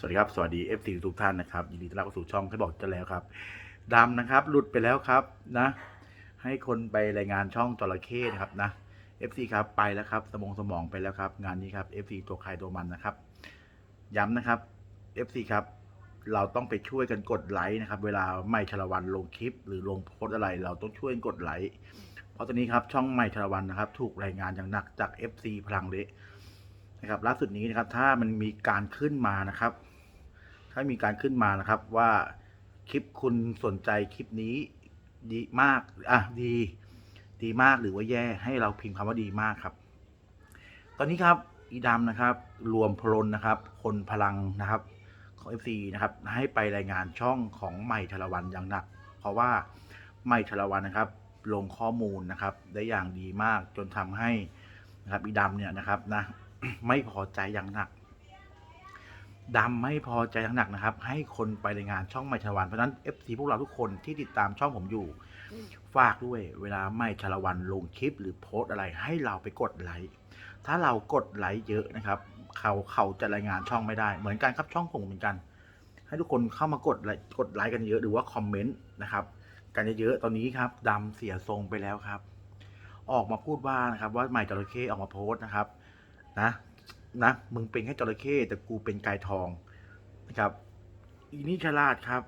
สวัสดีครับ สวัสดี FC ทุกท่านนะครับ ยินดีต้อนรับเข้าสู่ช่องให้บอกจะแล้วครับดำนะครับ หลุดไปแล้วครับนะ ให้คนไปรายงานช่องจระเข้นะครับนะ FC ครับไปแล้วครับ สมองสมองไปแล้วครับ งานนี้ครับ FC ตัวใครตัวมันนะครับ ย้ำนะครับ FC ครับ เราต้องไปช่วยกันกดไลค์นะครับ เวลาไม่ชลวันลงคลิป หรือลงโพสอะไร เราต้องช่วยกันกดไลค์เพราะตอนนี้ครับช่องไม่ชลวันนะครับ ถูกรายงานอย่างหนักจาก FC พลังเละนะครับล่าสุดนี้นะครับถ้ามันมีการขึ้นมานะครับ ถ้ามีการขึ้นมานะครับว่าคลิปคุณสนใจคลิปนี้ดีมากอะดีดีมากหรือว่าแย่ให้เราพิมพ์คำว่าดีมากครับ ตอนนี้ครับอีดำนะครับ รวมพลนนะครับ คนพลังนะครับของ FC นะครับ ให้ไปรายงานช่องของใหม่ชลวันอย่างหนัก เพราะว่าใหม่ชลวันนะครับ ลงข้อมูลนะครับ ได้อย่างดีมากจนทำให้นะครับอีดำเนี่ยนะครับนะไม่พอใจอย่างหนัก ดำไม่พอใจอย่างหนักนะครับ ให้คนไปรายงานช่องไม่ชลวัน เพราะฉะนั้น FC พวกเราทุกคนที่ติดตามช่องผมอยู่ ฝากด้วยเวลาไม่ชลวันลงคลิปหรือโพสต์อะไรให้เราไปกดไลค์ถ้าเรากดไลค์เยอะนะครับ เขาเขาจะรายงานช่องไม่ได้ เหมือนกันครับช่องผมเหมือนกัน ให้ทุกคนเข้ามากดไลค์กดไลค์กันเยอะหรือว่าคอมเมนต์นะครับกันเยอะๆตอนนี้ครับดำเสียทรงไปแล้วครับ ออกมาพูดว่านะครับว่าใหม่จระเข้ออกมาโพสต์นะครับนะ นะมึงเป็นแค่จระเข้แต่กูเป็นกายทองนะครับ อีนี่ฉลาดครับ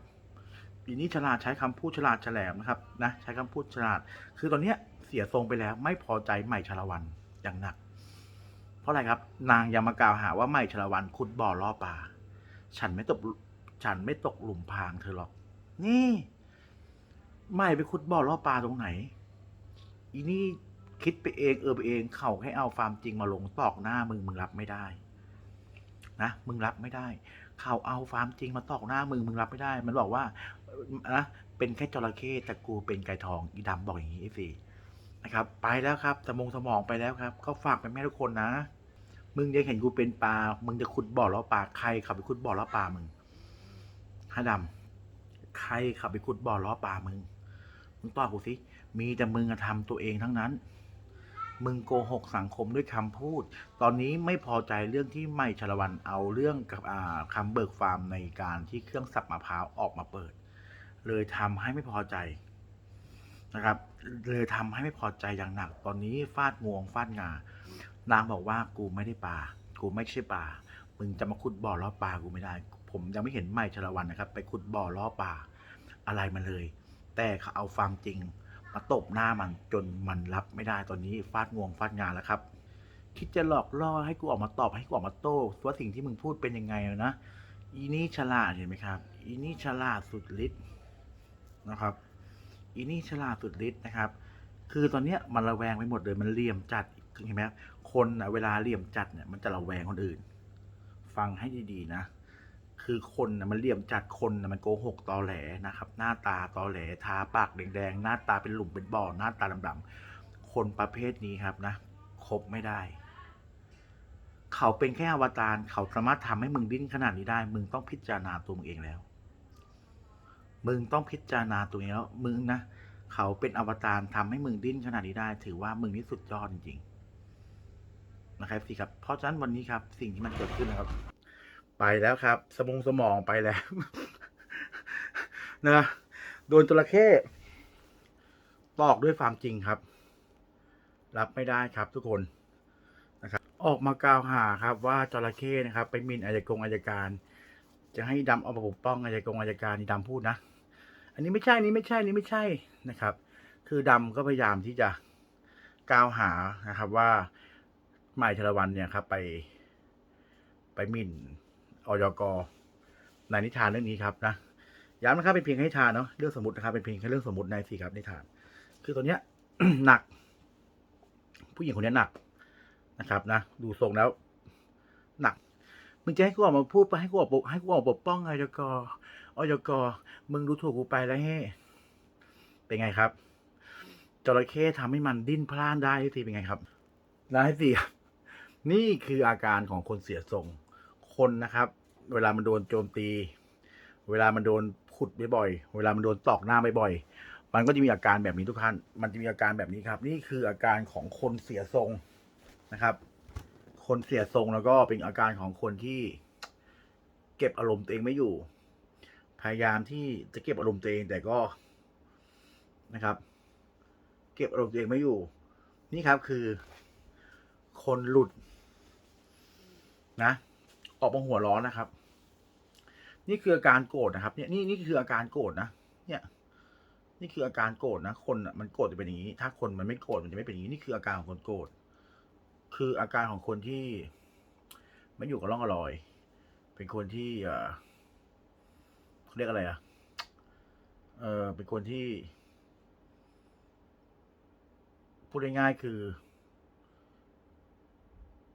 อีนี่ฉลาดใช้คำพูดฉลาดแฉลมนะครับนะใช้คำพูดฉลาด คือตอนเนี้ยเสียทรงไปแล้ว ไม่พอใจใหม่ชลวันอย่างหนัก เพราะอะไรครับ นางยังมากล่าวหาว่าใหม่ชลวันขุดบ่อล่อปลาฉันไม่ตกฉันไม่ตกหลุมพรางเธอหรอก นี่ใหม่ไปขุดบ่อล่อปลาตรงไหน อีนี่ คิดไปเองเออไปเองเขาให้เอาความจริงมาลงตอกหน้ามึงมึงรับไม่ได้นะมึงรับไม่ได้ เขาเอาความจริงมาตอกหน้ามึงมึงรับไม่ได้ มันบอกว่านะเป็นแค่จระเข้แต่กูเป็นไก่ทองอีดำบอกอย่างนี้สินะครับ ไปแล้วครับสมองสมองไปแล้วครับ ก็ฝากไปแม่ทุกคนนะ มึงจะเห็นกูเป็นปลา มึงจะขุดบ่อล้อปลาใครขับไปขุดบ่อล้อปลามึงฮะดำใครขับไปขุดบ่อล้อปลามึงมึงตอบกูสิมีแต่มึงอะทำตัวเองทั้งนั้น มึงโกหกสังคมด้วยคำพูด ตอนนี้ไม่พอใจเรื่องที่ไม่ชลวันเอาเรื่องกับคำเบิกฟาร์มในการที่เครื่องสับมะพร้าวออกมาเปิด เลยทำให้ไม่พอใจนะครับ เลยทำให้ไม่พอใจอย่างหนัก ตอนนี้ฟาดงวงฟาดงานางบอกว่ากูไม่ได้ปลากูไม่ใช่ปลามึงจะมาขุดบ่อล้อปลากูไม่ได้ ผมยังไม่เห็นไม่ชลวันนะครับ ไปขุดบ่อล้อปลาอะไรมาเลย แต่เขาเอาความจริง มาตบหน้ามันจนมันรับไม่ได้ตอนนี้ฟาดงวงฟาดงานแล้วครับ คิดจะหลอกล่อให้กูออกมาตอบให้กูออกมาโต้ว่าสิ่งที่มึงพูดเป็นยังไงนะอีนี่ฉลาดเห็นไหมครับ อีนี่ฉลาดสุดฤทธิ์นะครับ อีนี่ฉลาดสุดฤทธิ์นะครับ คือตอนเนี้ยมันระแวงไปหมดเลยมันเลี่ยมจัดเห็นไหมครับคนนะเวลาเลี่ยมจัดเนี่ยมันจะระแวงคนอื่น ฟังให้ดีๆนะ คือคนนะมันเหลี่ยมจัดคนนะมันโกหกตอแหลนะครับ หน้าตาตอแหลทาปากแดงๆหน้าตาเป็นหลุมเป็นบ่อหน้าตาดำๆคนประเภทนี้ครับนะคบไม่ได้ เขาเป็นแค่อวตารเขาสามารถทำให้มึงดิ้นขนาดนี้ได้ มึงต้องพิจารณาตัวมึงเองแล้ว มึงต้องพิจารณาตัวเองแล้วมึงนะเขาเป็นอวตารทำให้มึงดิ้นขนาดนี้ได้ ถือว่ามึงนี่สุดยอดจริงๆนะครับสิครับ เพราะฉะนั้นวันนี้ครับ สิ่งที่มันเกิดขึ้นนะครับ ไปแล้วครับ สมองสมองไปแล้วนะโดนจระเข้ตอกด้วยความจริงครับ รับไม่ได้ครับทุกคนนะครับ ออกมากล่าวหาครับ ว่าจระเข้นะครับ ไปมินอายกงอายการ จะให้ดำเอามาปกป้องอายกงอายการนี่ดำพูดนะ อันนี้ไม่ใช่นี้ไม่ใช่นี้ไม่ใช่นะครับ คือดำก็พยายามที่จะกล่าวหานะครับว่าหมายชลวันเนี่ยครับ ไปไปมิน ออยกในนิทานเรื่องนี้ครับนะย้ำนะครับเป็นเพียงให้ทานเนาะเรื่องสมมตินะครับเป็นเพียงแค่เรื่องสมมติในสิครับนิทาน คือตัวเนี้ยหนัก ผู้หญิงคนนี้หนักนะครับนะดูทรงแล้ว หนัก มึงจะให้กูออกมาพูดไปให้กูออกปกให้กูออกปกป้องออยกออยกมึงดูถูกกูไปแล้วเฮ้เป็นไงครับจระเข้ทำให้มันดิ้นพล่านได้สิเป็นไงครับได้สิครับนี่คืออาการของคนเสียทรง คนนะครับ เวลามันโดนโจมตี เวลามันโดนขุดบ่อยๆเวลามันโดนตอกหน้าบ่อยๆมันก็จะมีอาการแบบนี้ทุกท่าน มันจะมีอาการแบบนี้ครับ นี่คืออาการของคนเสียทรงนะครับ คนเสียทรงแล้วก็เป็นอาการของคนที่ เก็บอารมณ์ตัวเองไม่อยู่ พยายามที่จะเก็บอารมณ์ตัวเองแต่ก็นะครับ เก็บอารมณ์ตัวเองไม่อยู่ นี่ครับคือ คนหลุดนะ ออกมาหัวร้อนนะครับ นี่คืออาการโกรธนะครับ เนี่ยนี่นี่คืออาการโกรธนะ เนี่ย นี่คืออาการโกรธนะ คนอะมันโกรธจะเป็นอย่างนี้ ถ้าคนมันไม่โกรธมันจะไม่เป็นอย่างนี้ นี่คืออาการของคนโกรธ คืออาการของคนที่ไม่อยู่กับร่องอรอย เป็นคนที่เออเขาเรียกอะไรอะ เออเป็นคนที่ พูดง่ายๆคือ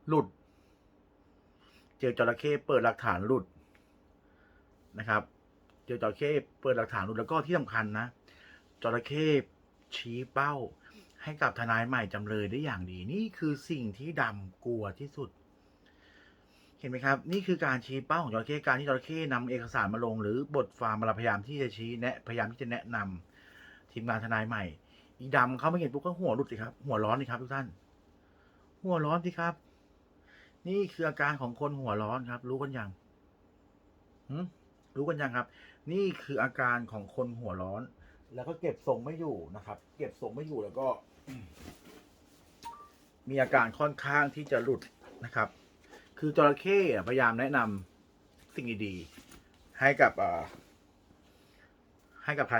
หลุด จอจระเข้เปิดหลักฐานหลุดนะครับ เจอจระเข้เปิดหลักฐานหลุดแล้วก็ที่สำคัญนะจระเข้ชี้เป้า ให้กับทนายใหม่จำเลยได้อย่างดี นี่คือสิ่งที่ดำกลัวที่สุด เห็นไหมครับ นี่คือการชี้เป้าของจระเข้การที่จระเข้นำเอกสารมาลง หรือบทความมาพยายามที่จะชี้แนะพยายามที่จะแนะนำทีมงานทนายใหม่ อีดำเขาไม่เห็นปุ๊บก็หัวหลุดสิครับ หัวร้อนสิครับทุกท่าน หัวร้อนสิครับ นี่คืออาการของคนหัวร้อนครับ รู้กันยังรู้กันยังครับ นี่คืออาการของคนหัวร้อน แล้วก็เก็บทรงไม่อยู่นะครับ เก็บทรงไม่อยู่แล้วก็ มีอาการค่อนข้างที่จะหลุดนะครับ คือจระเข้พยายามแนะนำสิ่งดีๆให้กับให้กับใคร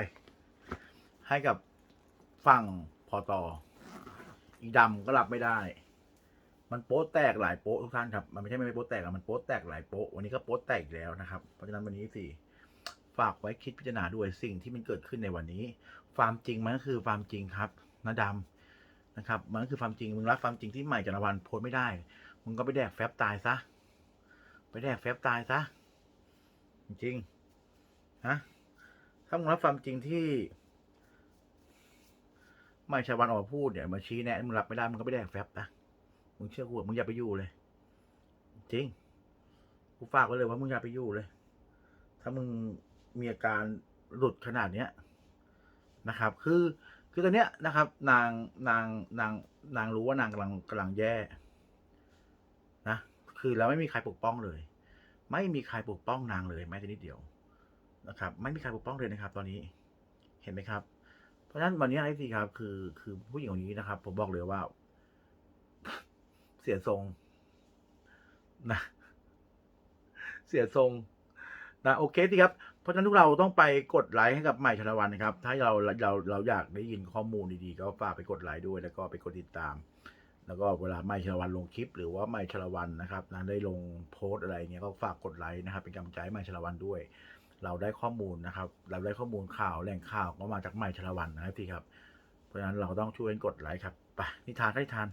ให้กับฝั่งพอตออีดำก็รับไม่ได้ มันโป๊ะแตกหลายโป๊ะทุกท่านครับมันไม่ใช่ไม่โป๊ะแตกอะมันโป๊ะแตกหลายโป๊ะวันนี้ก็โป๊ะแตกอีกแล้วนะครับเพราะฉะนั้นวันนี้สิฝากไว้คิดพิจารณาด้วยสิ่งที่มันเกิดขึ้นในวันนี้ ความจริงมันก็คือความจริงครับนะดำนะครับ มันก็คือความจริงมึงรับความจริงที่ใหม่จารวันโพสไม่ได้มึงก็ไปแดกแฟบตายซะไปแดกแฟบตายซะจริงฮะถ้ามึงรับความจริงที่ไม่ชาววันออกมาพูดเนี่ยมาชี้แนะมึงรับไม่ได้มึงก็ไปแดกแฟบนะ มึงเชื่อกูมึงอย่าไปอยู่เลย จริง กูฝากไว้เลยว่ามึงอย่าไปอยู่เลย ถ้ามึงมีอาการหลุดขนาดเนี้ยนะครับ คือคือตอนเนี้ยนะครับ นางนางนางนางรู้ว่านางกำลังกำลังแย่ นะ คือแล้วไม่มีใครปกป้องเลย ไม่มีใครปกป้องนางเลยแม้แต่นิดเดียวนะครับ ไม่มีใครปกป้องเลยนะครับ ตอนนี้ เห็นไหมครับ เพราะฉะนั้นวันนี้ไอ้ทีครับ คือคือผู้หญิงคนนี้นะครับ ผมบอกเลยว่า เสียทรงนะเสียทรงนะโอเคทีครับ เพราะฉะนั้นทุกเราต้องไปกดไลค์ให้กับใหม่ชลวันนะครับ ถ้าเราเราเราอยากได้ยินข้อมูลดีๆ ก็ฝากไปกดไลค์ด้วย แล้วก็ไปกดติดตาม แล้วก็เวลาใหม่ชลวันลงคลิป หรือว่าใหม่ชลวันนะครับนะได้ลงโพสอะไรเงี้ยก็ฝากกดไลค์นะครับ เป็นกำลังใจให้ใหม่ชลวันด้วย เราได้ข้อมูลนะครับ เราได้ข้อมูลข่าวแหล่งข่าวก็มาจากใหม่ชลวันนะครับที่ครับ เพราะฉะนั้นเราต้องช่วยกันกดไลค์ครับไปนิทานให้ทาน